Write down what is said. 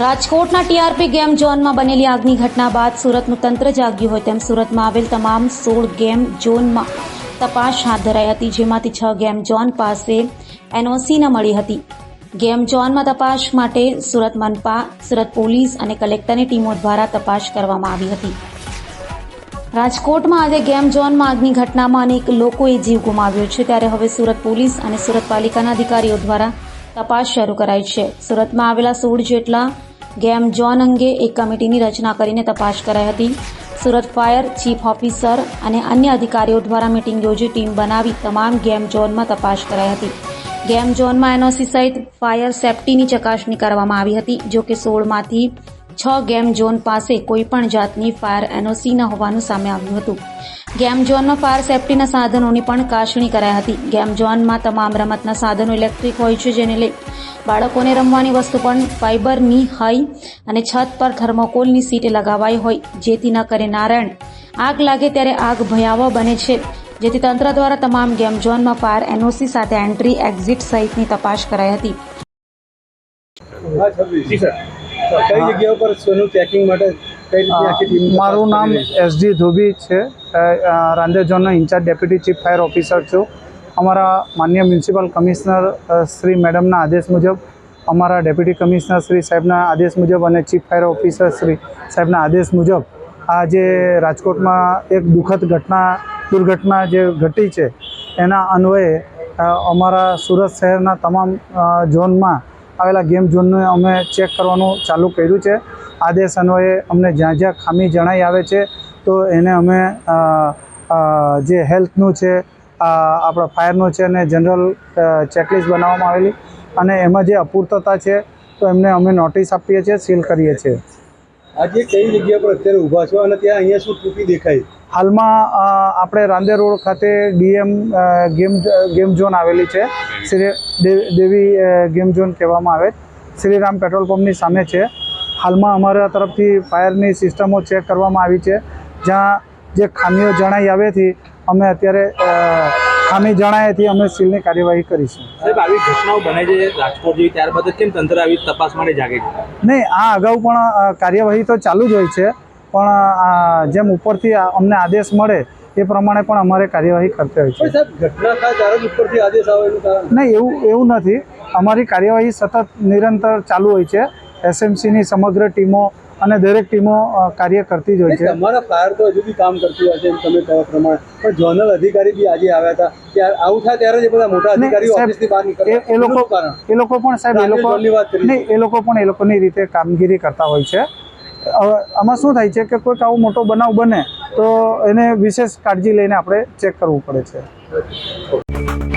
રાજકોટના TRP game ઝોનમાં બનેલી આગની ઘટના બાદ સુરતનું તંત્ર જાગ્યું હોય તેમ સુરતમાં આવેલ તમામ સોળ ગેમ ઝોનમાં તપાસ હાથ ધરાઈ હતી, જેમાંથી છ ગેમ ઝોન પાસે એનઓસી ન મળી હતી. ગેમ ઝોનમાં તપાસ માટે સુરત મનપા, સુરત પોલીસ અને કલેક્ટરની ટીમો દ્વારા તપાસ કરવામાં આવી હતી. રાજકોટમાં આજે ગેમ ઝોનમાં આગની ઘટનામાં અનેક લોકોએ જીવ ગુમાવ્યો છે. ત્યારે હવે સુરત પોલીસ અને સુરત પાલિકાના અધિકારીઓ દ્વારા તપાસ શરૂ કરાઈ છે. સુરતમાં આવેલા સોળ જેટલા ગેમ ઝોન અંગે એક કમિટીની રચના કરીને તપાસ કરાઈ હતી. સુરત ફાયર ચીફ ઓફિસર અને અન્ય અધિકારીઓ દ્વારા મિટિંગ યોજી ટીમ બનાવી તમામ ગેમ ઝોનમાં તપાસ કરાઈ હતી. ગેમ ઝોનમાં એનઓસી સહિત ફાયર સેફટીની ચકાસણી કરવામાં આવી હતી, જો કે સોળમાંથી છ ગેમ ઝોન પાસે કોઈપણ જાતની ફાયર એનઓસી ન હોવાનું સામે આવ્યું હતું. ગેમ ઝોનમાં ફાયર સેફટીના સાધનોની પણ કાશણી કરાઈ હતી. ગેમ ઝોનમાં તમામ રમતના સાધનો ઇલેક્ટ્રિક હોય છે જેને લઈ બાળકોને રમવાની વસ્તુ પણ ફાઇબરની હોય અને છત પર થર્મોકોલની સીટ લગાવાઈ હોય, જેથી ન કરે નારાયણ. આગ લાગે ત્યારે આગ ભયાવહ બને છે, જેથી તંત્ર દ્વારા તમામ ગેમ ઝોનમાં ફાયર એનઓસી સાથે એન્ટ્રી, એક્ઝિટ સહિતની તપાસ કરાઈ હતી. કઈ જગ્યા ઉપર સોનું પેકિંગ માટે મારું નામ એસડી ધોબી છે. Rander ઝોનનો in charge deputy chief fire officer છું. અમારા માન્ય મ્યુનિસિપલ કમિશનર શ્રી મેડમના આદેશ મુજબ અમારા ડેપ્યુટી કમિશનર શ્રી સાહેબના આદેશ મુજબ અને ચીફ ફાયર ઓફિસર શ્રી સાહેબના આદેશ મુજબ આ જે રાજકોટમાં એક દુઃખદ ઘટના દુર્ઘટના જે ઘટી છે એના અન્વયે અમારા સુરત શહેરના તમામ ઝોનમાં આવેલા ગેમ ઝોનને અમે ચેક કરવાનું ચાલુ કર્યું છે. આદેશ અન્વયે અમને જ્યાં જ્યાં ખામી જણાઈ આવે છે તો એને અમે જે હેલ્થનું છે આપણા ફાયરનું છે અને જનરલ ચેકલિસ્ટ બનાવવામાં આવેલી અને એમાં જે અપૂર્તતા છે તો એમને અમે નોટિસ આપીએ છીએ સીલ કરીએ છીએ. આજે કઈ જગ્યા પર અત્યારે ઊભા છો અને ત્યાં અહીંયા શું ટૂંકી દેખાય? હાલમાં આપણે રાંદેર રોડ ખાતે D M game game zone આવેલી છે. શ્રી દેવી ગેમ ઝોન કહેવામાં આવે. શ્રીરામ પેટ્રોલ પંપની સામે છે. હાલમાં અમારા તરફથી ફાયરની સિસ્ટમો ચેક કરવામાં આવી છે. જ્યાં જે ખામીઓ જણાઈ આવેથી અમે અત્યારે ખામી જણાયેથી અમે સીલની કાર્યવાહી કરીશું. સાહેબ આવી ઘટનાઓ બને છે રાજકોટ જેવી ત્યારબાદ કેમ તંત્ર આવી તપાસ માટે જાગે છે? નહીં આ અગાઉ પણ કાર્યવાહી તો ચાલુ જ હોય છે. પણ જેમ ઉપરથી અમને આદેશ મળે એ પ્રમાણે પણ અમારે કાર્યવાહી કરતા હોય છે. નહીં એવું એવું નથી. અમારી કાર્યવાહી સતત નિરંતર ચાલુ હોય છે. એસએમસીની સમગ્ર ટીમો અને દરેક ટીમો કાર્ય કરતી જ હોય છે. અમારા ફાયર તો હજુ બી કામ કરતી હોય છે એમ તમે કહો પ્રમાણે. પણ ઝોનલ અધિકારી બી આજે આવ્યા હતા. ત્યારે આવું થાય ત્યારે જ બધા મોટા અધિકારીઓ ઓફિસથી બહાર નીકળે એ લોકો કારણ? એ લોકો પણ સાહેબ એ લોકો. નહીં એ લોકો પણ એ લોકોની રીતે કામગીરી કરતા હોય છે. હવે આમાં શું થાય છે કે કોઈક આવો મોટો બનાવ બને તો એને વિશેષ કાળજી લઈને આપણે ચેક કરવું પડે છે.